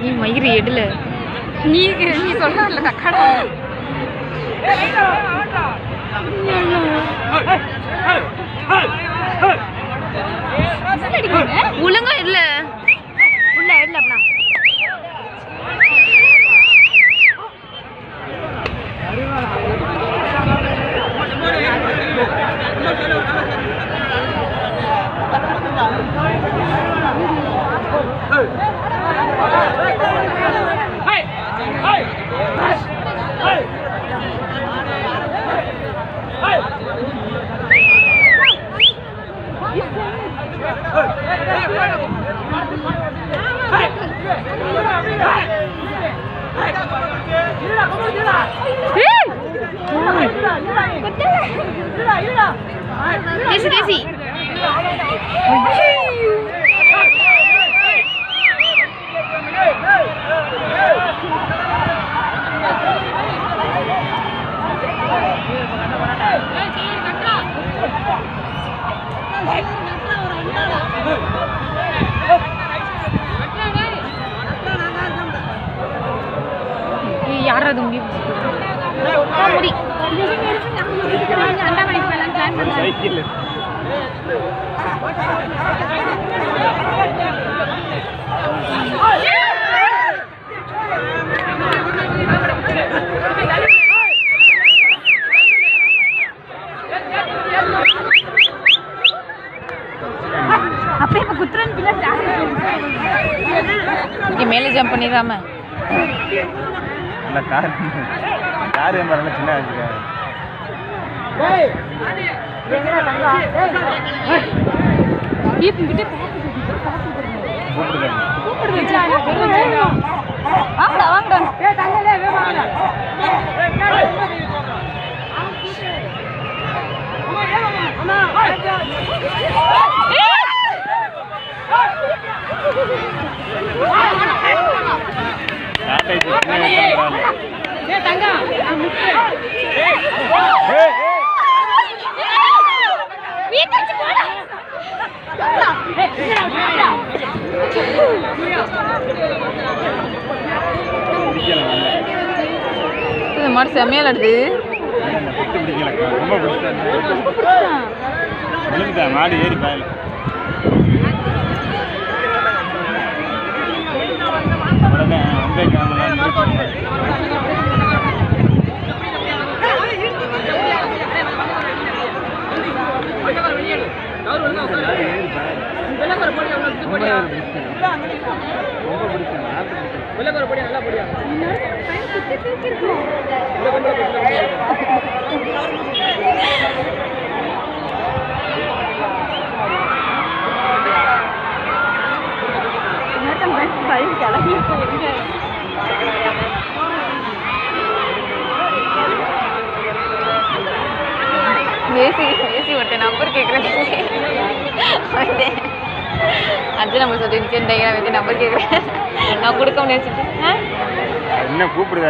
நீ மயிறு எடுல. நீ நீ சொல்ல கக்கடா ஒழுங்கா இல்ல உள்ள இல்ல Hey! தேசி தேசி யாராவது முடியும் முடி. இப்ப குத்துறன் இங்க மேலே ஜம்ப் பண்ணிடாம நல்லா கார் கார் நல்லா சின்ன வாங்கடா வாங்கடா மாதிரி செம்மையா நடுது இந்த ரொம்ப மாடு ஏறி பாயல ஏசி ஏசி ஒருத்தன் நம்பர் கேட்குறேன் வந்தேன் அஞ்சு சொல்லிட்டு சொல்லிருச்சு டயக்ராம் வந்து நம்பர் கேட்குறேன் நான் கொடுக்க முடியாது என்ன கூப்பிடுதா?